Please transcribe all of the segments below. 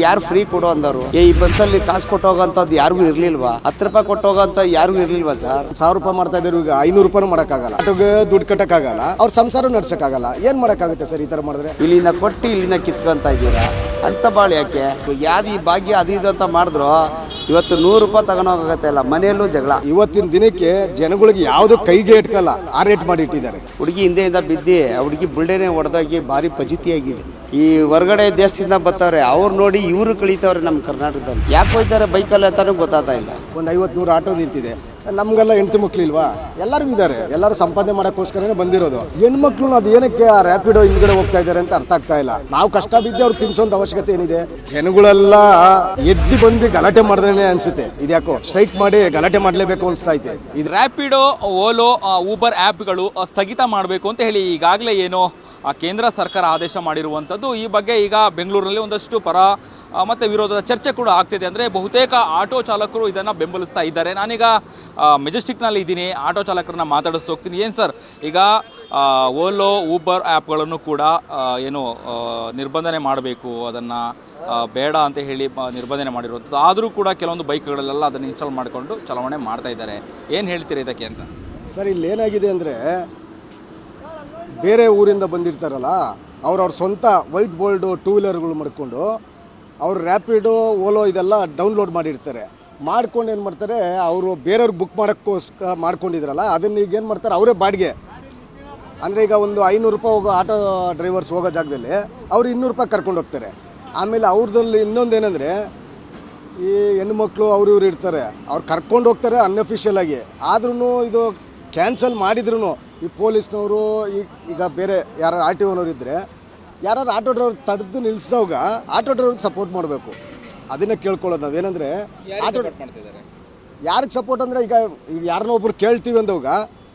ಯಾರು ಫ್ರೀ ಕೊಡು ಅಂದರು ಏ ಈ ಬಸ್ಸಲ್ಲಿ ಕಾಸು ಕೊಟ್ಟು ಹೋಗೋಂಥದ್ದು ಯಾರಿಗೂ ಇರ್ಲಿಲ್ವಾ? ಹತ್ತು ರೂಪಾಯಿ ಕೊಟ್ಟೋಗಂತ ಯಾರಿಗೂ ಇರ್ಲಿಲ್ವಾ ಸರ್? ಸಾವಿರ ರೂಪಾಯಿ ಮಾಡ್ತಾ ಇದ್ರು ಈಗ ಐನೂರು ರೂಪಾಯಿ ಮಾಡೋಕ್ಕಾಗಲ್ಲ. ಆಟೋಗೆ ದುಡ್ಡು ಕಟ್ಟಕ್ಕಾಗಲ್ಲ. ಅವ್ರ ಸಂಸಾರ ನಡ್ಸಕ್ಕಾಗಲ್ಲ. ಏನ್ ಮಾಡಕ್ಕಾಗುತ್ತೆ ಸರ್ ಈ ತರ ಮಾಡಿದ್ರೆ? ಇಲ್ಲಿನ ಕೊಟ್ಟು ಇಲ್ಲಿನ ಕಿತ್ಕೊಂತ ಇದ್ದೀರಾ? ಅಂತ ಬಾಳ್ ಯಾಕೆ? ಯಾವ್ದು ಈ ಭಾಗ್ಯ ಅದು ಇದು ಅಂತ ಮಾಡಿದ್ರು ಇವತ್ತು ನೂರು ರೂಪಾಯಿ ತಗೊಂಡೋಗತ್ತೆ ಇಲ್ಲ ಮನೆಯಲ್ಲೂ ಜಗಳ. ಇವತ್ತಿನ ದಿನಕ್ಕೆ ಜನಗಳಿಗೆ ಯಾವುದು ಕೈಗೆ ಇಟ್ಕಲ್ಲ ಆ ರೇಟ್ ಮಾಡಿ ಇಟ್ಟಿದ್ದಾರೆ. ಹುಡುಗಿ ಹಿಂದೆಯಿಂದ ಬಿದ್ದಿ ಹುಡುಗಿ ಬುಲ್ಡೆನೆ ಹೊಡೆದಾಗಿ ಭಾರಿ ಫಜಿತಿಯಾಗಿದೆ ಈ ಹೊರಗಡೆ ದೇಶದಿಂದ ಬರ್ತಾವ್ರೆ ಅವ್ರು ನೋಡಿ ಇವರು ಕಳೀತಾವ್ರೆ ನಮ್ಮ ಕರ್ನಾಟಕದಲ್ಲಿ. ಯಾಕೆ ಹೋಯ್ತಾರೆ ಬೈಕಲ್ಲಿ ಅಂತಾನೂ ಗೊತ್ತಾಗ್ತಾ ಇಲ್ಲ. ಒಂದು ಐವತ್ತು ನೂರು ಆಟೋ ನಿಂತಿದೆ. ನಮಗೆಲ್ಲ ಹೆಂಡತಿ ಮಕ್ಳು ಇಲ್ವಾ? ಎಲ್ಲರಿಗೂ ಇದ್ದಾರೆ. ಎಲ್ಲರೂ ಸಂಪಾದನೆ ಮಾಡೋಕ್ಕೋಸ್ಕರನೇ ಬಂದಿರೋದು. ಹೆಣ್ಮಕ್ಳು ಅದು ಏನಕ್ಕೆ ಆ ರ್ಯಾಪಿಡೋ ಹಿಂದ್ಗಡೆ ಹೋಗ್ತಾ ಇದ್ದಾರೆ ಅಂತ ಅರ್ಥ ಆಗ್ತಾ ಇಲ್ಲ. ನಾವು ಕಷ್ಟ ಬಿದ್ದು ಅವ್ರು ತಿನ್ಸೋಂತ ಅವಶ್ಯಕತೆ ಏನಿದೆ? ಜನಗಳೆಲ್ಲ ಎದ್ದು ಬಂದು ಗಲಾಟೆ ಮಾಡಿದ್ರೇನೆ ಅನ್ಸುತ್ತೆ. ಇದ್ಯಾಕೋ ಸ್ಟ್ರೈಕ್ ಮಾಡಿ ಗಲಾಟೆ ಮಾಡಲೇಬೇಕು ಅನಿಸ್ತಾ ಇದೆ. ಇದು ರ್ಯಾಪಿಡೋ ಓಲೋ ಊಬರ್ ಆ್ಯಪ್ಗಳು ಸ್ಥಗಿತ ಮಾಡಬೇಕು ಅಂತ ಹೇಳಿ ಈಗಾಗಲೇ ಏನು ಕೇಂದ್ರ ಸರ್ಕಾರ ಆದೇಶ ಮಾಡಿರುವಂಥದ್ದು. ಈ ಬಗ್ಗೆ ಈಗ ಬೆಂಗಳೂರಿನಲ್ಲಿ ಒಂದಷ್ಟು ಪರ ಮತ್ತು ವಿರೋಧದ ಚರ್ಚೆ ಕೂಡ ಆಗ್ತಿದೆ. ಅಂದರೆ ಬಹುತೇಕ ಆಟೋ ಚಾಲಕರು ಇದನ್ನು ಬೆಂಬಲಿಸ್ತಾ ಇದ್ದಾರೆ. ನಾನೀಗ ಮೆಜೆಸ್ಟಿಕ್ನಲ್ಲಿ ಇದ್ದೀನಿ. ಆಟೋ ಚಾಲಕರನ್ನ ಮಾತಾಡಿಸ್ತಾ ಹೋಗ್ತೀನಿ. ಏನು ಸರ್? ಈಗ ಓಲೋ, ಊಬರ್ ಆ್ಯಪ್ಗಳನ್ನು ಕೂಡ ಏನು ನಿರ್ಬಂಧನೆ ಮಾಡಬೇಕು. ಅದನ್ನು ಬೇಡ ಅಂತ ಹೇಳಿ ನಿರ್ಬಂಧನೆ ಮಾಡಿರುವಂಥದ್ದು. ಆದರೂ ಕೂಡ ಕೆಲವೊಂದು ಬೈಕ್ಗಳಲ್ಲೆಲ್ಲ ಅದನ್ನು ಇನ್ಸ್ಟಾಲ್ ಮಾಡಿಕೊಂಡು ಚಲಾವಣೆ ಮಾಡ್ತಾ ಇದ್ದಾರೆ. ಏನು ಹೇಳ್ತೀರಿ ಇದಕ್ಕೆ ಅಂತ? ಸರ್ ಇಲ್ಲಿ ಏನಾಗಿದೆ ಅಂದರೆ ಬೇರೆ ಊರಿಂದ ಬಂದಿರ್ತಾರಲ್ಲ ಅವ್ರವ್ರ ಸ್ವಂತ ವೈಟ್ ಬೋಲ್ಡು ಟೂ ವೀಲರ್ಗಳು ಮಾಡ್ಕೊಂಡು ಅವ್ರು ರ್ಯಾಪಿಡು ಓಲೋ ಇದೆಲ್ಲ ಡೌನ್ಲೋಡ್ ಮಾಡಿರ್ತಾರೆ. ಮಾಡ್ಕೊಂಡು ಏನು ಮಾಡ್ತಾರೆ, ಅವರು ಬೇರೆಯವ್ರಿಗೆ ಬುಕ್ ಮಾಡೋಕ್ಕೋಸ್ಕರ ಮಾಡ್ಕೊಂಡಿದ್ರಲ್ಲ, ಅದನ್ನ ಈಗ ಏನು ಮಾಡ್ತಾರೆ, ಅವರೇ ಬಾಡಿಗೆ. ಅಂದರೆ ಈಗ ಒಂದು ಐನೂರು ರೂಪಾಯಿ ಹೋಗೋ ಆಟೋ ಡ್ರೈವರ್ಸ್ ಹೋಗೋ ಜಾಗದಲ್ಲಿ ಅವ್ರು ಇನ್ನೂರು ರೂಪಾಯಿ ಕರ್ಕೊಂಡು ಹೋಗ್ತಾರೆ. ಆಮೇಲೆ ಅವ್ರದ್ರಲ್ಲಿ ಇನ್ನೊಂದು ಏನಂದರೆ, ಈ ಹೆಣ್ಮಕ್ಳು ಅವ್ರು ಇವ್ರು ಇರ್ತಾರೆ, ಅವ್ರು ಕರ್ಕೊಂಡು ಹೋಗ್ತಾರೆ ಅನ್ಅಫಿಷಿಯಲ್ ಆಗಿ. ಆದ್ರೂ ಇದು ಕ್ಯಾನ್ಸಲ್ ಮಾಡಿದ್ರು ಈ ಪೊಲೀಸ್ನವರು ಈಗ ಈಗ ಬೇರೆ ಯಾರು ಆರ್ ಟಿ ಓನವ್ರು ಇದ್ದರೆ ಯಾರು ಆಟೋ ಡ್ರೈವರ್ ತಡೆದು ನಿಲ್ಸೋವಾಗ ಆಟೋ ಡ್ರೈವರ್ಗೆ ಸಪೋರ್ಟ್ ಮಾಡಬೇಕು. ಅದನ್ನೇ ಕೇಳ್ಕೊಳ್ಳೋದು ನಾವೇನಂದರೆ ಆಟೋ ಯಾರಿಗೆ ಸಪೋರ್ಟ್ ಅಂದರೆ ಈಗ ಈಗ ಯಾರನ್ನೋ ಒಬ್ರು ಕೇಳ್ತೀವಿ ಅಂದವಾಗ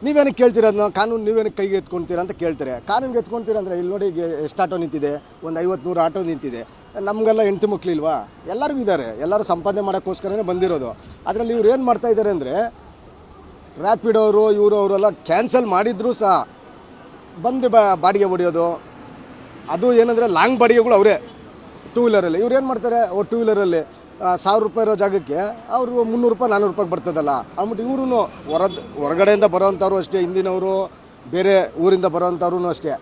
ನೀವೇನಕ್ಕೆ ಕೇಳ್ತೀರಾ ಅದನ್ನ? ಕಾನೂನು ನೀವೇನು ಕೈಗೆ ಎತ್ಕೊಳ್ತೀರಾ ಅಂತ ಕೇಳ್ತಾರೆ. ಕಾನೂನಿಗೆ ಎತ್ಕೊಳ್ತೀರಾ ಅಂದರೆ ಇಲ್ಲಿ ನೋಡಿ ಈಗ ಎಷ್ಟು ಆಟೋ ನಿಂತಿದೆ? ಒಂದು ಐವತ್ತು ನೂರು ಆಟೋ ನಿಂತಿದೆ. ನಮಗೆಲ್ಲ ಹೆಂಡತಿ ಮಕ್ಕಳಿಲ್ವಾ ಇಲ್ವಾ? ಎಲ್ಲರಿಗೂ ಇದ್ದಾರೆ ಎಲ್ಲರೂ ಸಂಪಾದನೆ ಮಾಡೋಕ್ಕೋಸ್ಕರನೇ ಬಂದಿರೋದು. ಅದರಲ್ಲಿ ಇವ್ರು ಏನು ಮಾಡ್ತಾ ಇದ್ದಾರೆ ಅಂದರೆ ರ್ಯಾಪಿಡ್ ಅವರು, ಇವರು ಅವರೆಲ್ಲ ಕ್ಯಾನ್ಸಲ್ ಮಾಡಿದ್ರು ಸಹ. ಬಂದು ಬಾಡಿಗೆ ಹೊಡೆಯೋದು ಅದು ಏನಂದರೆ ಲಾಂಗ್ ಬಾಡಿಗೆಗಳು ಅವರೇ. ಟೂ ವೀಲರಲ್ಲಿ ಇವ್ರು ಏನು ಮಾಡ್ತಾರೆ? ಓ ಟೂ ವೀಲರಲ್ಲಿ ಸಾವಿರ ರೂಪಾಯಿ ಇರೋ ಜಾಗಕ್ಕೆ ಅವರು ಮುನ್ನೂರು ರೂಪಾಯಿ ನಾನ್ನೂರು ರೂಪಾಯಿಗೆ ಬರ್ತದಲ್ಲ. ಅಂದ್ಬಿಟ್ಟು ಇವರು ಹೊರದ್, ಹೊರಗಡೆಯಿಂದ ಬರೋವಂಥವ್ರು ಅಷ್ಟೇ, ಹಿಂದಿನವರು, ಬೇರೆ ಊರಿಂದ ಬರೋವಂಥವ್ರು ಅಷ್ಟೇ.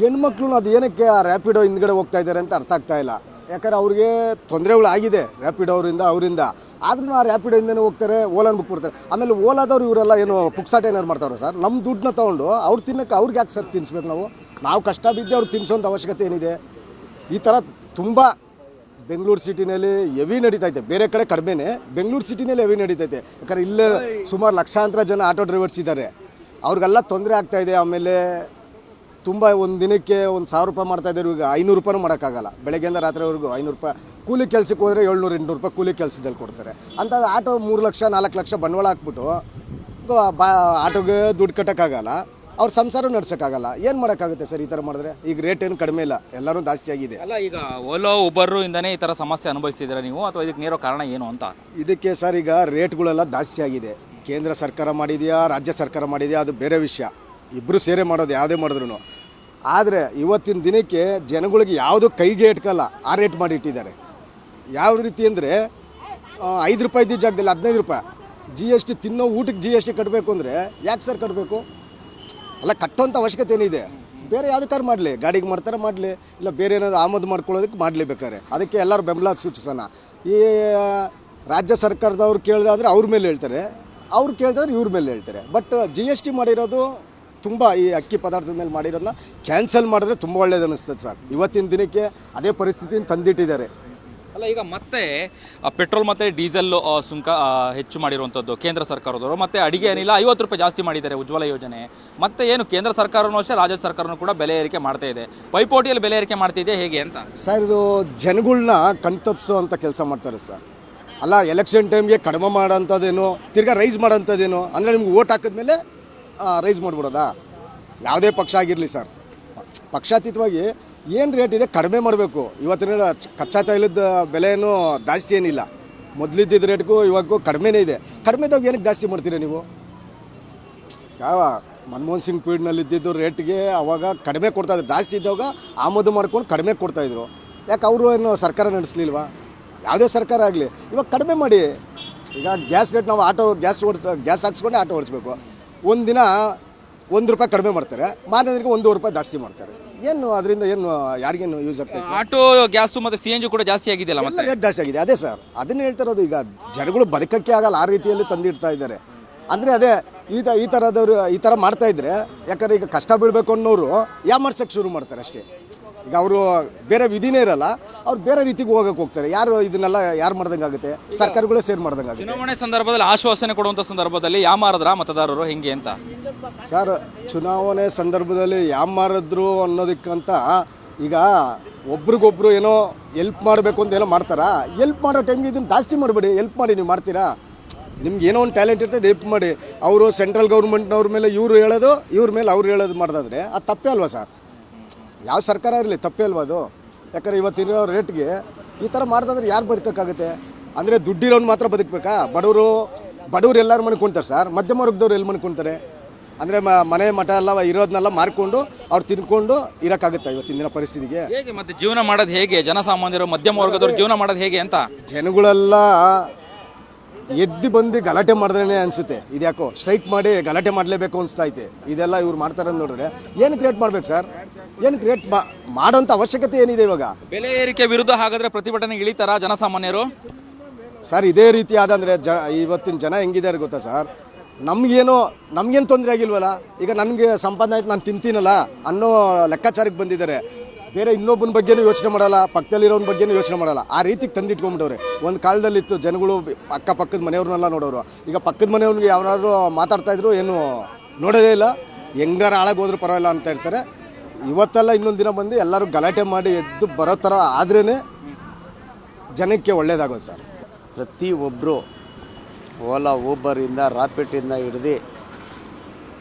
ಹೆಣ್ಮಕ್ಳು ಅದು ಏನಕ್ಕೆ ಆ ರ್ಯಾಪಿಡೋ ಹಿಂದ್ಗಡೆ ಹೋಗ್ತಾ ಇದ್ದಾರೆ ಅಂತ ಅರ್ಥ ಆಗ್ತಾ ಇಲ್ಲ. ಯಾಕಂದ್ರೆ ಅವ್ರಿಗೆ ತೊಂದರೆಗಳು ಆಗಿದೆ ರ್ಯಾಪಿಡ್ ಅವರಿಂದ ಅವರಿಂದ. ಆದ್ರೂ ಆ ಹಿಂದೆನೇ ಹೋಗ್ತಾರೆ, ಓಲಾನ್ ಬುಕ್ ಕೊಡ್ತಾರೆ. ಆಮೇಲೆ ಓಲಾದವ್ರು ಇವರೆಲ್ಲ ಏನು ಪುಕ್ಸಾಟ ಏನಾರು ಮಾಡ್ತಾರೆ ಸರ್? ನಮ್ಮ ದುಡ್ಡನ್ನ ತೊಗೊಂಡು ಅವ್ರು ತಿನ್ನಕ್ಕೆ ಅವ್ರಿಗೆ ಯಾಕೆ ಸರ್ ತಿನ್ಸ್ಬೇಕು ನಾವು? ನಾವು ಕಷ್ಟ ಬಿದ್ದು ಅವ್ರು ತಿನ್ಸೋಂಥ ಅವಶ್ಯಕತೆ ಏನಿದೆ? ಈ ಥರ ತುಂಬ ಬೆಂಗಳೂರು ಸಿಟಿನಲ್ಲಿ ಹೆವಿ ನಡೀತೈತೆ ಬೇರೆ ಕಡೆ ಕಡಿಮೆನೇ ಬೆಂಗಳೂರು ಸಿಟಿನಲ್ಲಿ ಹೆವಿ ನಡೀತೈತೆ ಯಾಕಂದರೆ ಇಲ್ಲೇ ಸುಮಾರು ಲಕ್ಷಾಂತರ ಜನ ಆಟೋ ಡ್ರೈವರ್ಸ್ ಇದ್ದಾರೆ ಅವ್ರಿಗೆಲ್ಲ ತೊಂದರೆ ಆಗ್ತಾಯಿದೆ ಆಮೇಲೆ ತುಂಬ ಒಂದು ದಿನಕ್ಕೆ ಒಂದು ಸಾವಿರ ರೂಪಾಯಿ ಮಾಡ್ತಾ ಇದ್ದಾರೆ ಈಗ ಐನೂರು ರೂಪಾಯಿನೂ ಮಾಡೋಕ್ಕಾಗಲ್ಲ. ಬೆಳಗ್ಗೆಯಿಂದ ರಾತ್ರಿವರೆಗೂ ಐನೂರು ರೂಪಾಯಿ. ಕೂಲಿ ಕೆಲಸಕ್ಕೆ ಹೋದರೆ ಏಳ್ನೂರು ಎಂಟುನೂರು ರೂಪಾಯಿ ಕೂಲಿ ಕೆಲಸದಲ್ಲಿ ಕೊಡ್ತಾರೆ. ಅಂತ ಆಟೋ ಮೂರು ಲಕ್ಷ ನಾಲ್ಕು ಲಕ್ಷ ಬಂಡವಾಳ ಹಾಕ್ಬಿಟ್ಟು ಬಾ ಆಟೋಗೆ ದುಡ್ಡು ಕಟ್ಟೋಕ್ಕಾಗಲ್ಲ. ಅವ್ರ ಸಂಸಾರ ನಡ್ಸೋಕ್ಕಾಗಲ್ಲ. ಏನು ಮಾಡೋಕ್ಕಾಗುತ್ತೆ ಸರ್ ಈ ಥರ ಮಾಡಿದ್ರೆ? ಈಗ ರೇಟ್ ಏನು ಕಡಿಮೆ ಇಲ್ಲ. ಎಲ್ಲರೂ ಜಾಸ್ತಿ ಆಗಿದೆ. ಅಲ್ಲ ಈಗ ಓಲೋ ಉಬರು ಇಂದನೇ ಈ ಥರ ಸಮಸ್ಯೆ ಅನುಭವಿಸಿದ್ರೆ ನೀವು? ಅಥವಾ ಇದಕ್ಕೆ ನೇರೋ ಕಾರಣ ಏನು ಅಂತ? ಇದಕ್ಕೆ ಸರ್ ಈಗ ರೇಟ್ಗಳೆಲ್ಲ ಜಾಸ್ತಿ ಆಗಿದೆ. ಕೇಂದ್ರ ಸರ್ಕಾರ ಮಾಡಿದೆಯಾ ರಾಜ್ಯ ಸರ್ಕಾರ ಮಾಡಿದೆಯಾ ಅದು ಬೇರೆ ವಿಷಯ. ಇಬ್ಬರು ಸೇರೆ ಮಾಡೋದು, ಯಾವುದೇ ಮಾಡಿದ್ರು ಆದರೆ ಇವತ್ತಿನ ದಿನಕ್ಕೆ ಜನಗಳಿಗೆ ಯಾವುದು ಕೈಗೆ ಇಟ್ಕಲ್ಲ ಆ ರೇಟ್ ಮಾಡಿ ಇಟ್ಟಿದ್ದಾರೆ. ಯಾವ ರೀತಿ ಅಂದರೆ ಐದು ರೂಪಾಯಿ ಇದ್ದ ಜಾಗದಲ್ಲಿ, ಹದಿನೈದು ರೂಪಾಯಿ. ಜಿ ಎಸ್ ಟಿ ತಿನ್ನೋ ಊಟಕ್ಕೆ ಜಿ ಎಸ್ ಟಿ ಕಟ್ಟಬೇಕು ಅಂದರೆ, ಯಾಕೆ ಸರ್ ಕಟ್ಟಬೇಕು ಅಲ್ಲ ಕಟ್ಟೋಂಥ ಅವಶ್ಯಕತೆ ಏನಿದೆ? ಬೇರೆ ಯಾವುದಕ್ಕಾರು ಮಾಡಲಿ. ಗಾಡಿಗೆ ಮಾಡ್ತಾರೆ ಮಾಡಲಿ, ಇಲ್ಲ ಬೇರೆ ಏನಾದ್ರು ಆಮದು ಮಾಡ್ಕೊಳ್ಳೋದಕ್ಕೆ ಮಾಡಲಿ ಬೇಕಾದ್ರೆ. ಅದಕ್ಕೆ ಎಲ್ಲರೂ ಬೆಂಬಲ ಸೂಚಿಸೋಣ. ಈ, ರಾಜ್ಯ ಸರ್ಕಾರದವ್ರು ಕೇಳಿದಾದ್ರೆ ಅವ್ರ ಮೇಲೆ ಹೇಳ್ತಾರೆ. ಅವ್ರು ಕೇಳಿದ್ರೆ ಇವ್ರ ಮೇಲೆ ಹೇಳ್ತಾರೆ. ಬಟ್ ಜಿ ಎಸ್ ಟಿ ಮಾಡಿರೋದು ತುಂಬ ಈ ಅಕ್ಕಿ ಪದಾರ್ಥದ ಮೇಲೆ ಮಾಡಿರೋದನ್ನ ಕ್ಯಾನ್ಸಲ್ ಮಾಡಿದ್ರೆ ತುಂಬ ಒಳ್ಳೇದು ಅನಿಸ್ತದೆ ಸರ್. ಇವತ್ತಿನ ದಿನಕ್ಕೆ ಅದೇ ಪರಿಸ್ಥಿತಿನ ತಂದಿಟ್ಟಿದ್ದಾರೆ. ಅಲ್ಲ ಈಗ ಮತ್ತೆ ಪೆಟ್ರೋಲ್ ಮತ್ತೆ ಡೀಸೆಲ್ ಸುಂಕ ಹೆಚ್ಚು ಮಾಡಿರುವಂಥದ್ದು ಕೇಂದ್ರ ಸರ್ಕಾರದವರು. ಮತ್ತೆ ಅಡಿಗೆ ಏನಿಲ್ಲ ಐವತ್ತು ರೂಪಾಯಿ ಜಾಸ್ತಿ ಮಾಡಿದ್ದಾರೆ ಉಜ್ವಲ ಯೋಜನೆ. ಮತ್ತೆ ಏನು ಕೇಂದ್ರ ಸರ್ಕಾರನೂ ಅಷ್ಟೇ ರಾಜ್ಯ ಸರ್ಕಾರನೂ ಕೂಡ ಬೆಲೆ ಏರಿಕೆ ಮಾಡ್ತಾ ಇದೆ. ಪೈಪೋಟಿಯಲ್ಲಿ ಬೆಲೆ ಏರಿಕೆ ಮಾಡ್ತಿದೆ ಹೇಗೆ ಅಂತ? ಸರ್ ಇದು ಜನಗಳನ್ನ ಕಣ್ತಪ್ಸೋ ಅಂತ ಕೆಲಸ ಮಾಡ್ತಾರೆ ಸರ್. ಅಲ್ಲ ಎಲೆಕ್ಷನ್ ಟೈಮ್ಗೆ ಕಡಿಮೆ ಮಾಡೋಂಥದ್ದೇನು ತಿರ್ಗಾ ರೈಸ್ ಮಾಡೋಂಥದ್ದೇನು ಅಂದರೆ ನಿಮ್ಗೆ ಓಟ್ ಹಾಕಿದ್ಮೇಲೆ ರೈಸ್ ಮಾಡಿಬಿಡೋದಾ? ಯಾವುದೇ ಪಕ್ಷ ಆಗಿರಲಿ ಸರ್. ಪಕ್ಷಾತೀತವಾಗಿ ಏನು ರೇಟ್ ಇದೆ ಕಡಿಮೆ ಮಾಡಬೇಕು. ಇವತ್ತಿನ ಕಚ್ಚಾ ತೈಲದ ಬೆಲೆ ಏನು ಜಾಸ್ತಿ ಏನಿಲ್ಲ. ಮೊದಲಿದ್ದಿದ್ದ ರೇಟ್ಗೂ ಇವಾಗೂ ಕಡಿಮೆನೇ ಇದೆ. ಕಡಿಮೆದಾಗ ಏನಕ್ಕೆ ಜಾಸ್ತಿ ಮಾಡ್ತೀರಾ ನೀವು? ಯಾವ ಮನಮೋಹನ್ ಸಿಂಗ್ ಪೀರಿಯಡ್ನಲ್ಲಿ ಇದ್ದಿದ್ದು ರೇಟ್ಗೆ ಅವಾಗ ಕಡಿಮೆ ಕೊಡ್ತಾ ಇದ್ರು. ಜಾಸ್ತಿ ಇದ್ದಾಗ ಆಮದು ಮಾಡ್ಕೊಂಡು ಕಡಿಮೆ ಕೊಡ್ತಾಯಿದ್ರು ಯಾಕೆ ಅವರು ಏನು ಸರ್ಕಾರ ನಡೆಸಲಿಲ್ವಾ? ಯಾವುದೇ ಸರ್ಕಾರ ಆಗಲಿ. ಇವಾಗ ಕಡಿಮೆ ಮಾಡಿ. ಈಗ ಗ್ಯಾಸ್ ರೇಟ್ ನಾವು ಆಟೋ ಗ್ಯಾಸ್ ಓಡಿಸ್ ಗ್ಯಾಸ್ ಹಾಕ್ಸ್ಕೊಂಡೆ ಆಟೋ ಓಡಿಸ್ಬೇಕು. ಒಂದಿನ ಒಂದು ರೂಪಾಯಿ ಕಡಿಮೆ ಮಾಡ್ತಾರೆ ಮಾರನೇ ಒಂದು ಒಂದೂವರೆ ರೂಪಾಯಿ ಜಾಸ್ತಿ ಮಾಡ್ತಾರೆ. ಏನು ಅದರಿಂದ ಏನು ಯಾರಿಗೇನು ಯೂಸ್ ಆಗ್ತದೆ ಆಟೋ ಗ್ಯಾಸು ಮತ್ತೆ ಸಿ ಎನ್ ಜಿ ಕೂಡ ಜಾಸ್ತಿ ಆಗಿದೆಯಲ್ಲ ಮತ್ತೆ? ರೇಟ್ ಜಾಸ್ತಿ ಆಗಿದೆ. ಅದೇ ಸರ್ ಅದನ್ನ ಹೇಳ್ತಾ ಇರೋದು ಈಗ ಜನಗಳು ಬದುಕಕ್ಕೆ ಆಗಲ್ಲ ಆ ರೀತಿಯಲ್ಲಿ ತಂದಿಡ್ತಾ ಇದ್ದಾರೆ. ಅಂದರೆ ಅದೇ ಈ ಈ ಥರದವರು ಈ ಥರ ಮಾಡ್ತಾ ಇದ್ರೆ ಯಾಕಂದ್ರೆ ಈಗ ಕಷ್ಟ ಬೀಳಬೇಕು ಅನ್ನೋರು ಯಾಮರ್ಸಕ್ಕೆ ಶುರು ಮಾಡ್ತಾರೆ ಅಷ್ಟೇ. ಈಗ ಅವರು ಬೇರೆ ವಿಧಿನೇ ಇರಲ್ಲ ಅವ್ರು ಬೇರೆ ರೀತಿಗೆ ಹೋಗಕ್ಕೆ ಹೋಗ್ತಾರೆ. ಯಾರು ಇದನ್ನೆಲ್ಲ ಯಾರು ಮಾಡ್ದಂಗೆ ಆಗುತ್ತೆ? ಸರ್ಕಾರಗಳೇ ಸೇರ್ ಮಾಡ್ದಂಗೆ ಆಗುತ್ತೆ. ಚುನಾವಣೆ ಸಂದರ್ಭದಲ್ಲಿ ಆಶ್ವಾಸನೆ ಕೊಡುವಂಥ ಸಂದರ್ಭದಲ್ಲಿ ಯಾಮಾರದ್ರ ಮತದಾರರು ಹೆಂಗೆ ಅಂತ? ಸರ್ ಚುನಾವಣೆ ಸಂದರ್ಭದಲ್ಲಿ ಯಾಮಾರಿದ್ರು ಅನ್ನೋದಕ್ಕಂತ ಈಗ ಒಬ್ರಿಗೊಬ್ರು ಏನೋ ಎಲ್ಪ್ ಮಾಡಬೇಕು ಅಂತ ಏನೋ ಮಾಡ್ತಾರಾ? ಎಲ್ಪ್ ಮಾಡೋ ಟೈಮ್ಗೆ ಇದನ್ನು ಜಾಸ್ತಿ ಮಾಡಬೇಡಿ. ಎಲ್ಪ್ ಮಾಡಿ ನೀವು ಮಾಡ್ತೀರಾ? ನಿಮ್ಗೆ ಏನೋ ಒಂದು ಟ್ಯಾಲೆಂಟ್ ಇರ್ತದೆ ಹೆಲ್ಪ್ ಮಾಡಿ. ಅವರು ಸೆಂಟ್ರಲ್ ಗೌರ್ಮೆಂಟ್ನವ್ರ ಮೇಲೆ ಇವರು ಹೇಳೋದು ಇವ್ರ ಮೇಲೆ ಅವ್ರು ಹೇಳೋದು ಮಾಡ್ದಾದ್ರೆ ಅದು ತಪ್ಪೇ ಅಲ್ವಾ ಸರ್? ಯಾವ ಸರ್ಕಾರ ಇರಲಿ ತಪ್ಪೇ ಅಲ್ವಾ ಅದು? ಯಾಕಂದ್ರೆ ಇವತ್ತಿರೋ ರೇಟ್ಗೆ ಈ ಥರ ಮಾಡ್ದಾದ್ರೆ ಯಾರು ಬದುಕೋಕ್ಕಾಗುತ್ತೆ? ಅಂದರೆ ದುಡ್ಡಿರೋನು ಮಾತ್ರ ಬದುಕಬೇಕಾ? ಬಡವರು ಬಡವ್ರು ಮನೆ ಮನ್ಕೊಂತಾರೆ ಸರ್. ಮಧ್ಯಮ ವರ್ಗದವ್ರು ಎಲ್ಲಿ ಮನ್ಕೊಂತಾರೆ ಅಂದರೆ ಮನೆ ಮಠ ಎಲ್ಲ ಇರೋದನ್ನೆಲ್ಲ ಮಾರ್ಕೊಂಡು ಅವ್ರು ತಿನ್ಕೊಂಡು ಇರೋಕ್ಕಾಗುತ್ತೆ ಇವತ್ತಿನ ದಿನ ಪರಿಸ್ಥಿತಿಗೆ? ಹೇಗೆ ಮತ್ತೆ ಜೀವನ ಮಾಡೋದು ಹೇಗೆ? ಜನಸಾಮಾನ್ಯರು ಮಧ್ಯಮ ವರ್ಗದವ್ರು ಜೀವನ ಮಾಡೋದು ಹೇಗೆ ಅಂತ? ಜನಗಳೆಲ್ಲ ಎದ್ದು ಬಂದು ಗಲಾಟೆ ಮಾಡಿದ್ರೇ ಅನಿಸುತ್ತೆ. ಇದ್ಯಾಕೋ ಸ್ಟ್ರೈಕ್ ಮಾಡಿ ಗಲಾಟೆ ಮಾಡಲೇಬೇಕು ಅನಿಸ್ತಾ ಐತೆ. ಇದೆಲ್ಲ ಇವ್ರು ಮಾಡ್ತಾರೆ ಅಂತ ನೋಡಿದ್ರೆ ಏನು ಕ್ರಿಯೇಟ್ ಮಾಡ್ಬೇಕು ಸರ್? ಏನು ಕ್ರಿಯೇಟ್ ಮಾಡೋಂಥ ಅವಶ್ಯಕತೆ ಏನಿದೆ ಇವಾಗ? ಬೆಲೆ ಏರಿಕೆ ವಿರುದ್ಧ ಹಾಗಾದ್ರೆ ಪ್ರತಿಭಟನೆಗೆ ಇಳಿತಾರ ಜನಸಾಮಾನ್ಯರು? ಸರ್ ಇದೇ ರೀತಿ ಆದಂದರೆ ಜ ಇವತ್ತಿನ ಜನ ಹೆಂಗಿದ್ದಾರೆ ಗೊತ್ತಾ ಸರ್? ನಮಗೇನು ನಮಗೇನು ತೊಂದರೆ ಆಗಿಲ್ವಲ್ಲ? ಈಗ ನನಗೆ ಸಂಪಾದನೆ ಆಯ್ತು ನಾನು ತಿಂತೀನಲ್ಲ ಅನ್ನೋ ಲೆಕ್ಕಾಚಾರಕ್ಕೆ ಬಂದಿದ್ದಾರೆ. ಬೇರೆ ಇನ್ನೊಬ್ಬನ ಬಗ್ಗೆನೂ ಯೋಚನೆ ಮಾಡಲ್ಲ ಪಕ್ಕದಲ್ಲಿರೋನ ಬಗ್ಗೆನೂ ಯೋಚನೆ ಮಾಡಲ್ಲ. ಆ ರೀತಿಗೆ ತಂದಿಟ್ಕೊಂಡ್ಬಿಟ್ಟವ್ರೆ ಒಂದು ಕಾಲದಲ್ಲಿತ್ತು ಜನಗಳು ಅಕ್ಕಪಕ್ಕದ ಮನೆಯವ್ರನ್ನೆಲ್ಲ ನೋಡೋರು. ಈಗ ಪಕ್ಕದ ಮನೆಯವ್ರಿಗೆ ಯಾರಾದರೂ ಮಾತಾಡ್ತಾ ಇದ್ರು ಏನು ನೋಡೋದೇ ಇಲ್ಲ. ಹೆಂಗಾರ ಹಾಳಾಗೋದ್ರೂ ಪರವಾಗಿಲ್ಲ ಅಂತ ಇರ್ತಾರೆ ಇವತ್ತೆಲ್ಲ ಇನ್ನೊಂದು ದಿನ ಬಂದು ಎಲ್ಲರೂ ಗಲಾಟೆ ಮಾಡಿ ಎದ್ದು ಬರೋ ಥರ ಆದ್ರೇ ಜನಕ್ಕೆ ಒಳ್ಳೇದಾಗೋದು ಸರ್. ಪ್ರತಿ ಒಬ್ಬರು ಓಲಾ ಊಬರಿಂದ ರಾಪಿಟಿಂದ ಹಿಡ್ದು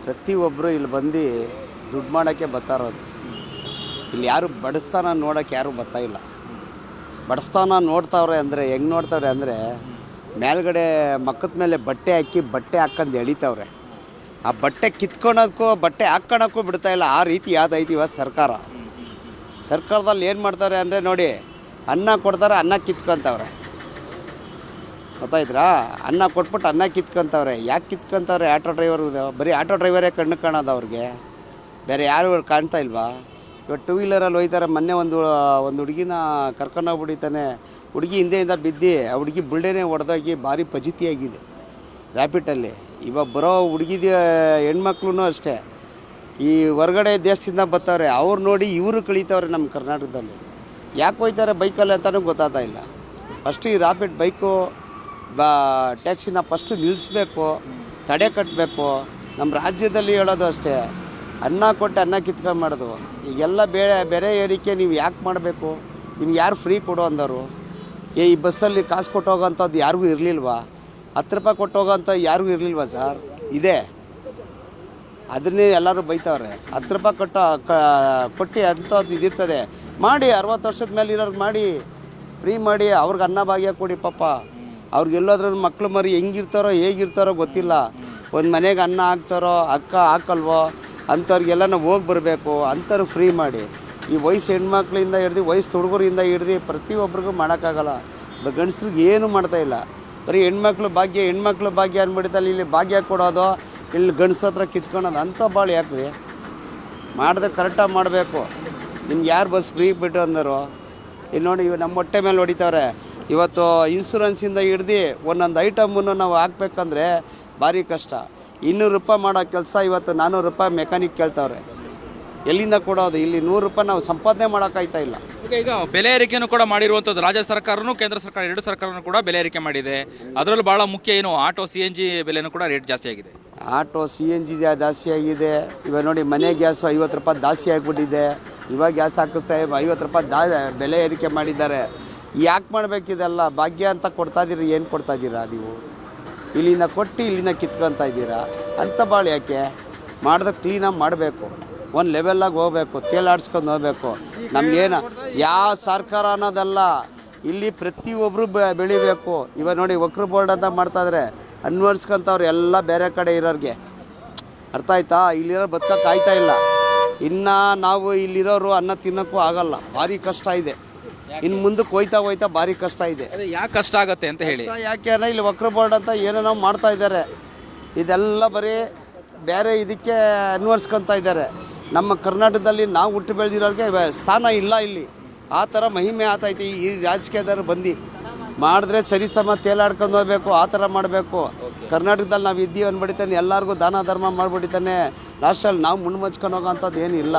ಪ್ರತಿಯೊಬ್ಬರು ಇಲ್ಲಿ ಬಂದು ದುಡ್ಡು ಮಾಡೋಕ್ಕೆ ಬರ್ತಾರೋದು ಇಲ್ಲಿ ಯಾರು ಬಡಸ್ತಾನ ನೋಡೋಕ್ಕೆ ಯಾರು ಬರ್ತಾ ಇಲ್ಲ. ಬಡಸ್ತಾನ ನೋಡ್ತಾವ್ರೆ ಅಂದರೆ, ಹೆಂಗೆ ನೋಡ್ತಾವ್ರೆ ಅಂದರೆ, ಮೇಲ್ಗಡೆ ಮಕ್ಕದ ಮೇಲೆ ಬಟ್ಟೆ ಹಾಕಿ ಬಟ್ಟೆ ಹಾಕ್ಕಂಡು ಎಳಿತಾವ್ರೆ. ಆ ಬಟ್ಟೆ ಕಿತ್ಕೊಳೋದಕ್ಕೂ, ಬಟ್ಟೆ ಹಾಕ್ಕೊಳಕ್ಕೂ ಬಿಡ್ತಾ ಇಲ್ಲ. ಆ ರೀತಿ ಯಾವ್ದೈತಿ ಇವತ್ತು ಸರ್ಕಾರ. ಸರ್ಕಾರದಲ್ಲಿ ಏನು ಮಾಡ್ತಾರೆ ಅಂದರೆ ನೋಡಿ, ಅನ್ನ ಕೊಡ್ತಾರೆ, ಅನ್ನ ಕಿತ್ಕೊಂತವ್ರೆ. ಗೊತ್ತಾಯ್ತ್ರಾ? ಅನ್ನ ಕೊಟ್ಬಿಟ್ಟು ಅನ್ನ ಕಿತ್ಕೊಂತವ್ರೆ. ಯಾಕೆ ಕಿತ್ಕೊಂತವ್ರೆ? ಆಟೋ ಡ್ರೈವರ್, ಬರೀ ಆಟೋ ಡ್ರೈವರೇ ಕಣ್ಣು ಕಾಣೋದು ಅವ್ರಿಗೆ. ಬೇರೆ ಯಾರು ಕಾಣ್ತಾ ಇಲ್ವಾ? ಇವಾಗ ಟೂ ವೀಲರಲ್ಲಿ ಹೋಯ್ತಾರೆ, ಮೊನ್ನೆ ಒಂದು ಒಂದು ಹುಡುಗಿನ ಕರ್ಕೊಂಡೋಗ್ಬಿಡಿತಾನೆ ಹುಡುಗಿ ಹಿಂದೆಯಿಂದ ಬಿದ್ದು, ಆ ಹುಡುಗಿ ಬುಲ್ಡೇನೆ ಹೊಡೆದೋಗಿ ಭಾರಿ ಫಜಿತಿಯಾಗಿದೆ. ರ್ಯಾಪಿಟಲ್ಲಿ ಇವಾಗ ಬರೋ ಹುಡುಗಿದ ಹೆಣ್ಮಕ್ಳು ಅಷ್ಟೇ. ಈ ಹೊರಗಡೆ ದೇಶದಿಂದ ಬರ್ತಾವ್ರೆ ಅವ್ರು ನೋಡಿ ಇವರು ಕಳೀತಾವ್ರೆ ನಮ್ಮ ಕರ್ನಾಟಕದಲ್ಲಿ. ಯಾಕೆ ಹೋಯ್ತಾರೆ ಬೈಕಲ್ಲಿ ಅಂತಲೂ ಗೊತ್ತಾಗ್ತಾ ಇಲ್ಲ. ಫಸ್ಟು ಈ ರಾಪಿಡ್ ಬೈಕು, ಬಾ, ಟ್ಯಾಕ್ಸಿನ ಫಸ್ಟು ನಿಲ್ಲಿಸ್ಬೇಕು ತಡೆ ಕಟ್ಟಬೇಕು ನಮ್ಮ ರಾಜ್ಯದಲ್ಲಿ ಹೇಳೋದು ಅಷ್ಟೇ. ಅನ್ನ ಕೊಟ್ಟು ಅನ್ನ ಕಿತ್ಕೊಂಡು ಮಾಡೋದು. ಈಗೆಲ್ಲ ಬೇರೆ ಬೆಲೆ ಏರಿಕೆ, ನೀವು ಯಾಕೆ ಮಾಡಬೇಕು? ನಿಮ್ಗೆ ಯಾರು ಫ್ರೀ ಕೊಡು ಅಂದರು? ಏ, ಈ ಬಸ್ಸಲ್ಲಿ ಕಾಸು ಕೊಟ್ಟು ಹೋಗೋಂಥದ್ದು ಯಾರಿಗೂ ಇರಲಿಲ್ವಾ? ಹತ್ತು ರೂಪಾಯಿ ಕೊಟ್ಟು ಹೋಗೋಂಥ ಯಾರಿಗೂ ಇರಲಿಲ್ವ ಸರ್? ಇದೆ. ಅದನ್ನೇ ಎಲ್ಲರೂ ಬೈತವ್ರೆ. ಹತ್ತು ರೂಪಾಯಿ ಕೊಟ್ಟು ಕೊಟ್ಟು ಅಂಥದ್ದು ಇದಿರ್ತದೆ. ಮಾಡಿ, ಅರವತ್ತು ವರ್ಷದ ಮೇಲೆ ಇರೋರ್ಗೆ ಮಾಡಿ. ಫ್ರೀ ಮಾಡಿ, ಅವ್ರಿಗೆ ಅನ್ನ ಭಾಗ್ಯ ಕೊಡಿ ಪಾಪ. ಅವ್ರಿಗೆ ಮಕ್ಕಳು ಮರಿ ಹೆಂಗಿರ್ತಾರೋ, ಹೇಗಿರ್ತಾರೋ ಗೊತ್ತಿಲ್ಲ. ಒಂದು ಮನೆಗೆ ಅನ್ನ ಹಾಕ್ತಾರೋ, ಅಕ್ಕ ಹಾಕಲ್ವೋ ಅಂಥವ್ರಿಗೆಲ್ಲ ಹೋಗಿ ಬರಬೇಕು. ಅಂಥವ್ರಿಗೆ ಫ್ರೀ ಮಾಡಿ. ಈ ವಯಸ್ಸು ಹೆಣ್ಮಕ್ಳಿಂದ ಹಿಡ್ದು, ವಯಸ್ಸು ಹುಡುಗರಿಂದ ಹಿಡ್ದು ಪ್ರತಿಯೊಬ್ಬರಿಗೂ ಮಾಡೋಕ್ಕಾಗಲ್ಲ. ಗಂಡಸ್ರಿಗೆ ಏನೂ ಮಾಡ್ತಾ ಇಲ್ಲ. ಬರೀ ಹೆಣ್ಮಕ್ಳು ಭಾಗ್ಯ ಹೆಣ್ಮಕ್ಳು ಭಾಗ್ಯ ಅಂದ್ಬಿಡ್ತಲ್ಲಿ ಇಲ್ಲಿ ಭಾಗ್ಯ ಕೊಡೋದು, ಇಲ್ಲಿ ಗಂಡಸ ಹತ್ರ ಕಿತ್ಕೊಳೋದು ಅಂಥ ಭಾಳ ಯಾಕ್ರಿ? ಮಾಡಿದ್ರೆ ಕರೆಕ್ಟಾಗಿ ಮಾಡಬೇಕು. ನಿಮ್ಗೆ ಯಾರು ಬಸ್ ಫ್ರೀ ಬಿಟ್ಟು ಅಂದರು? ಇಲ್ಲಿ ನೋಡಿ ನಮ್ಮ ಹೊಟ್ಟೆ ಮೇಲೆ ಹೊಡಿತಾವ್ರೆ. ಇವತ್ತು ಇನ್ಸೂರೆನ್ಸಿಂದ ಹಿಡ್ದು ಒಂದೊಂದು ಐಟಮನ್ನು ನಾವು ಹಾಕ್ಬೇಕಂದ್ರೆ ಭಾರಿ ಕಷ್ಟ. ಇನ್ನೂರು ರೂಪಾಯಿ ಮಾಡೋ ಕೆಲಸ ಇವತ್ತು ನಾನ್ನೂರು ರೂಪಾಯಿ ಮೆಕ್ಯಾನಿಕ್ ಕೇಳ್ತಾವ್ರೆ. ಎಲ್ಲಿಂದ ಕೊಡೋದು? ಇಲ್ಲಿ ನೂರು ರೂಪಾಯಿ ನಾವು ಸಂಪಾದನೆ ಮಾಡೋಕ್ಕಾಯ್ತಾ ಇಲ್ಲ. ಈಗ ಬೆಲೆ ಏರಿಕೆಯನ್ನು ಕೂಡ ಮಾಡಿರುವಂಥದ್ದು ರಾಜ್ಯ ಸರ್ಕಾರನು ಕೇಂದ್ರ ಸರ್ಕಾರ, ಎರಡು ಸರ್ಕಾರನು ಕೂಡ ಬೆಲೆ ಏರಿಕೆ ಮಾಡಿದೆ. ಅದರಲ್ಲೂ ಬಹಳ ಮುಖ್ಯ ಏನು, ಆಟೋ ಸಿ ಎನ್ ಜಿ ಬೆಲೆನೂ ಕೂಡ ರೇಟ್ ಜಾಸ್ತಿ ಆಗಿದೆ. ಆಟೋ ಸಿ ಎನ್ ಜಿ ಜಾಸ್ತಿ ಆಗಿದೆ. ಇವಾಗ ನೋಡಿ, ಮನೆ ಗ್ಯಾಸು ಐವತ್ತು ರೂಪಾಯಿ ಜಾಸ್ತಿ ಆಗಿಬಿಟ್ಟಿದೆ. ಇವಾಗ ಗ್ಯಾಸ್ ಹಾಕಿಸ್ತಾ ಐವತ್ತು ರೂಪಾಯಿ ಬೆಲೆ ಏರಿಕೆ ಮಾಡಿದ್ದಾರೆ. ಯಾಕೆ ಮಾಡಬೇಕಿದೆಲ್ಲ ಭಾಗ್ಯ ಅಂತ ಕೊಡ್ತಾ ಇದ್ದೀರಿ ಏನು ಕೊಡ್ತಾ ಇದ್ದೀರಾ ನೀವು? ಇಲ್ಲಿಂದ ಕೊಟ್ಟು ಇಲ್ಲಿಂದ ಕಿತ್ಕೊತಾ ಇದ್ದೀರಾ ಅಂತ ಭಾಳ ಯಾಕೆ? ಮಾಡಿದ್ರೆ ಕ್ಲೀನಾಗಿ ಮಾಡಬೇಕು. ಒಂದು ಲೆವೆಲ್ಲಾಗಿ ಹೋಗ್ಬೇಕು, ತೇಲಾಡ್ಸ್ಕೊಂಡು ಹೋಗ್ಬೇಕು. ನಮಗೇನು ಯಾವ ಸರ್ಕಾರ ಅನ್ನೋದಲ್ಲ ಇಲ್ಲಿ ಪ್ರತಿಯೊಬ್ಬರು ಬೆಳಿಬೇಕು. ಇವಾಗ ನೋಡಿ ವಕ್ರ ಬೋರ್ಡ್ ಅಂತ ಮಾಡ್ತಾಯಿದ್ರೆ ಅನ್ವರ್ಸ್ಕೊಂತವ್ರು ಎಲ್ಲ ಬೇರೆ ಕಡೆ ಇರೋರಿಗೆ. ಅರ್ಥ ಆಯ್ತಾ? ಇಲ್ಲಿರೋ ಬದುಕಕ್ಕೆ ಕಾಯ್ತಾ ಇಲ್ಲ. ಇನ್ನು ನಾವು ಇಲ್ಲಿರೋರು ಅನ್ನ ತಿನ್ನೋಕ್ಕೂ ಆಗಲ್ಲ. ಭಾರಿ ಕಷ್ಟ ಇದೆ. ಇನ್ನು ಮುಂದಕ್ಕೆ ಹೋಯ್ತಾ ಹೋಯ್ತಾ ಭಾರಿ ಕಷ್ಟ ಇದೆ. ಯಾಕೆ ಕಷ್ಟ ಆಗುತ್ತೆ ಅಂತ ಹೇಳಿ? ಯಾಕೆ ಅಂದರೆ ಇಲ್ಲಿ ವಕ್ರ ಬೋರ್ಡ್ ಅಂತ ಏನೇನೋ ಮಾಡ್ತಾ ಇದ್ದಾರೆ ಇದೆಲ್ಲ ಬರೀ ಬೇರೆ ಇದಕ್ಕೆ ಅನ್ವರ್ಸ್ಕೊತಾ ಇದ್ದಾರೆ ನಮ್ಮ ಕರ್ನಾಟಕದಲ್ಲಿ ನಾವು ಹುಟ್ಟು ಬೆಳೆದಿರೋರಿಗೆ ಸ್ಥಾನ ಇಲ್ಲ ಇಲ್ಲಿ. ಆ ಥರ ಮಹಿಮೆ ಆತೈತಿ ಈ ರಾಜಕೀಯದವ್ರು ಬಂದು. ಮಾಡಿದ್ರೆ ಸರಿ ಸಮ ತೇಲಾಡ್ಕೊಂಡು ಹೋಗ್ಬೇಕು, ಆ ಥರ ಮಾಡಬೇಕು. ಕರ್ನಾಟಕದಲ್ಲಿ ನಾವು ಇದ್ದೀವಿ ಅಂದ್ಬಿಡ್ತಾನೆ ಎಲ್ಲರಿಗೂ ದಾನ ಧರ್ಮ ಮಾಡಿಬಿಡ್ತಾನೆ ಲಾಸ್ಟಲ್ಲಿ ನಾವು ಮುಣ್ಮಚ್ಕೊಂಡು ಮುಚ್ಕೊಂಡು ಹೋಗೋಂಥದ್ದು ಇಲ್ಲ.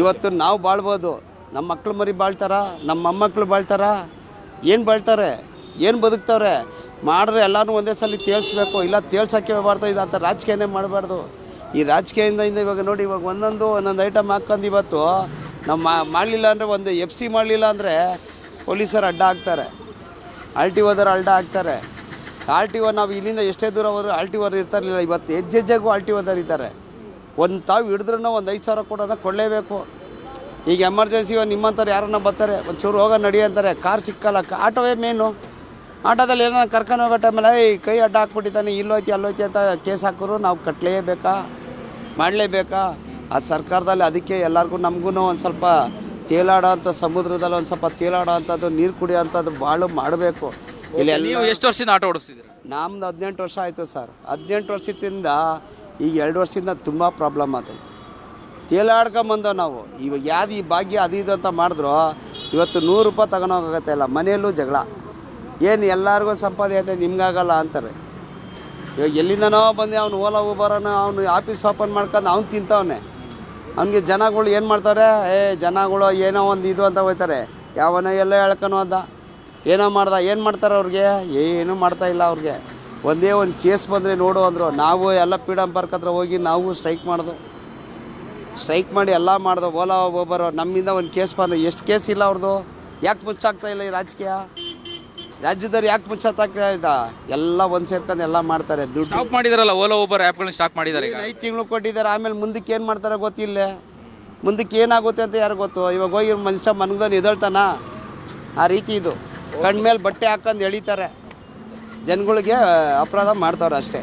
ಇವತ್ತು ನಾವು ಬಾಳ್ಬೋದು. ನಮ್ಮ ಮಕ್ಕಳು ಮರಿ ಬಾಳ್ತಾರ, ನಮ್ಮ ಮೊಮ್ಮಕ್ಕಳು ಬಾಳ್ತಾರ. ಏನು ಬಾಳ್ತಾರೆ? ಏನು ಬದುಕ್ತವ್ರೆ? ಮಾಡಿದ್ರೆ ಎಲ್ಲರೂ ಒಂದೇ ಸಲ ತೇಳ್ಸ್ಬೇಕು ಇಲ್ಲ ತೇಲ್ಸೋಕ್ಕೆ ಬಾರ್ದು ಇದು ಅಂತ ರಾಜಕೀಯನೇ ಮಾಡಬಾರ್ದು. ಈ ರಾಜಕೀಯದಿಂದ ಇವಾಗ ನೋಡಿ, ಇವಾಗ ಒಂದೊಂದು ಒಂದೊಂದು ಐಟಮ್ ಹಾಕ್ಕೊಂಡು ಇವತ್ತು ನಮ್ಮ ಮಾಡಲಿಲ್ಲ ಅಂದರೆ ಒಂದು ಎಫ್ ಸಿ ಮಾಡಲಿಲ್ಲ ಅಂದರೆ ಪೊಲೀಸರು ಅಡ್ಡ ಹಾಕ್ತಾರೆ ಆರ್ ಟಿ ಓದವ್ರು ಅಡ್ಡ ಹಾಕ್ತಾರೆ ಆರ್ ಟಿ ಓ ನಾವು ಇಲ್ಲಿಂದ ಎಷ್ಟೇ ದೂರ ಹೋದ್ರು ಆರ್ ಟಿ ಓರ್ ಇರ್ತಾರಿಲ್ಲ ಇವತ್ತು ಹೆಜ್ಜೆ ಹೆಜ್ಜೆಗೂ ಆರ್ ಟಿ ಓದವ್ರು ಇದ್ದಾರೆ. ಒಂದು ತಾವು ಹಿಡಿದ್ರೂ ಒಂದು ಐದು ಸಾವಿರ ಕೊಡೋದ ಕೊಡಲೇಬೇಕು. ಈಗ ಎಮರ್ಜೆನ್ಸಿ ನಿಮ್ಮಂಥವ್ರು ಯಾರನ್ನ ಬರ್ತಾರೆ ಚೂರು ಹೋಗೋ ನಡಿ ಅಂತಾರೆ. ಕಾರ್ ಸಿಕ್ಕಲ್ಲ ಆಟೋವೇ ಮೇನು ಆಟೋದಲ್ಲಿ ಏನೋ ಕರ್ಕೊಂಡು ಹೋಗೋ ಟೈಮಲ್ಲಿ ಈ ಕೈ ಅಡ್ಡ ಹಾಕ್ಬಿಟ್ಟಿದ್ದಾನೆ, ಇಲ್ಲೋಯ್ತಿ, ಅಲ್ಲೋಯ್ತಿ ಅಂತ ಕೇಸ್ ಹಾಕಿದ್ರು, ನಾವು ಕಟ್ಟಲೇಬೇಕಾ ಮಾಡಲೇಬೇಕಾ? ಆ ಸರ್ಕಾರದಲ್ಲಿ ಅದಕ್ಕೆ ಎಲ್ಲರಿಗೂ ನಮಗೂ ಒಂದು ಸ್ವಲ್ಪ ತೇಲಾಡೋ ಅಂಥ ಸಮುದ್ರದಲ್ಲಿ ಒಂದು ಸ್ವಲ್ಪ ತೇಲಾಡೋ ಅಂಥದ್ದು ನೀರು ಕುಡಿಯೋ ಅಂಥದ್ದು ಭಾಳ ಮಾಡಬೇಕು. ಇಲ್ಲಿ ಎಲ್ಲ ನೀವು ಎಷ್ಟು ವರ್ಷದಿಂದ ಆಟೋ ಓಡಿಸ್ತಿದ್ರು ನಮ್ದು ಹದಿನೆಂಟು ವರ್ಷ ಆಯಿತು ಸರ್. ಹದಿನೆಂಟು ವರ್ಷದಿಂದ ಈಗ ಎರಡು ವರ್ಷದಿಂದ ತುಂಬ ಪ್ರಾಬ್ಲಮ್ ಆಗ್ತೈತೆ ತೇಲಾಡ್ಕೊಂಬಂದೋ ನಾವು. ಇವಾಗ ಯಾವ್ದು ಈ ಭಾಗ್ಯ ಅದು ಇದು ಅಂತ ಮಾಡಿದ್ರು ಇವತ್ತು ನೂರು ರೂಪಾಯಿ ತಗೊಂಡೋಗತ್ತೆ ಇಲ್ಲ ಮನೆಯಲ್ಲೂ ಜಗಳ. ಏನು ಎಲ್ಲರಿಗೂ ಸಂಪಾದನೆ ಐತೆ ನಿಮ್ಗಾಗಲ್ಲ ಅಂತಾರೆ. ಇವಾಗ ಎಲ್ಲಿಂದನೋ ಬಂದು ಅವ್ನು ಓಲಾ ಊಬರನ ಅವನು ಆಫೀಸ್ ಓಪನ್ ಮಾಡ್ಕೊಂಡು ಅವ್ನು ತಿಂತವನೆ. ಅವನಿಗೆ ಜನಗಳು ಏನು ಮಾಡ್ತಾರೆ? ಏ, ಜನಗಳು ಏನೋ ಒಂದು ಇದು ಅಂತ ಹೋಯ್ತಾರೆ. ಯಾವನೋ ಎಲ್ಲ ಹೇಳ್ಕೊನೋ ಅಂತ ಏನೋ ಮಾಡ್ದ, ಏನು ಮಾಡ್ತಾರೆ ಅವ್ರಿಗೆ? ಏನೂ ಮಾಡ್ತಾ ಇಲ್ಲ ಅವ್ರಿಗೆ. ಒಂದೇ ಒಂದು ಕೇಸ್ ಬಂದರೆ ನೋಡು ಅಂದರು. ನಾವು ಎಲ್ಲ ಪೀಡಂ ಪಾರ್ಕ್ ಹತ್ರ ಹೋಗಿ ನಾವು ಸ್ಟ್ರೈಕ್ ಮಾಡ್ದು. ಸ್ಟ್ರೈಕ್ ಮಾಡಿ ಎಲ್ಲ ಮಾಡ್ದು. ಓಲಾ ಒಬ್ಬರು ನಮ್ಮಿಂದ ಒಂದು ಕೇಸ್ ಬಂದು. ಎಷ್ಟು ಕೇಸ್ ಇಲ್ಲ ಅವ್ರದ್ದು ಯಾಕೆ ಮುಚ್ಚಾಗ್ತಾ ಇಲ್ಲ ಈ ರಾಜಕೀಯ? ರಾಜ್ಯದವ್ರು ಯಾಕೆ ಮುಚ್ಚಾಗ್ತಾ ಇಲ್ಲ ಎಲ್ಲ ಒಂದು ಸೇರ್ಕೊಂಡು ಎಲ್ಲ ಮಾಡ್ತಾರೆ ದುಡ್ಡು. ಸ್ಟಾಪ್ ಮಾಡಿದಾರಲ್ಲ ಓಲಾ ಊಬರ್ ಆ್ಯಪ್ಗಳನ್ನ ಸ್ಟಾಪ್ ಮಾಡಿದ್ದಾರೆ ಈಗ ಐದು ತಿಂಗಳು ಕೊಟ್ಟಿದ್ದಾರೆ ಆಮೇಲೆ ಮುಂದಕ್ಕೆ ಏನು ಮಾಡ್ತಾರೆ ಗೊತ್ತಿಲ್ಲ. ಮುಂದಕ್ಕೆ ಏನಾಗುತ್ತೆ ಅಂತ ಯಾರು ಗೊತ್ತು? ಇವಾಗ ಹೋಗಿ ಮನುಷ್ಯ ಮನಗದಲ್ಲಿ ಎದಳ್ತಾನ? ಆ ರೀತಿ ಇದು. ಕಣ್ಮೇಲೆ ಬಟ್ಟೆ ಹಾಕೊಂಡು ಎಳಿತಾರೆ. ಜನಗಳಿಗೆ ಅಪರಾಧ ಮಾಡ್ತಾರೆ ಅಷ್ಟೇ.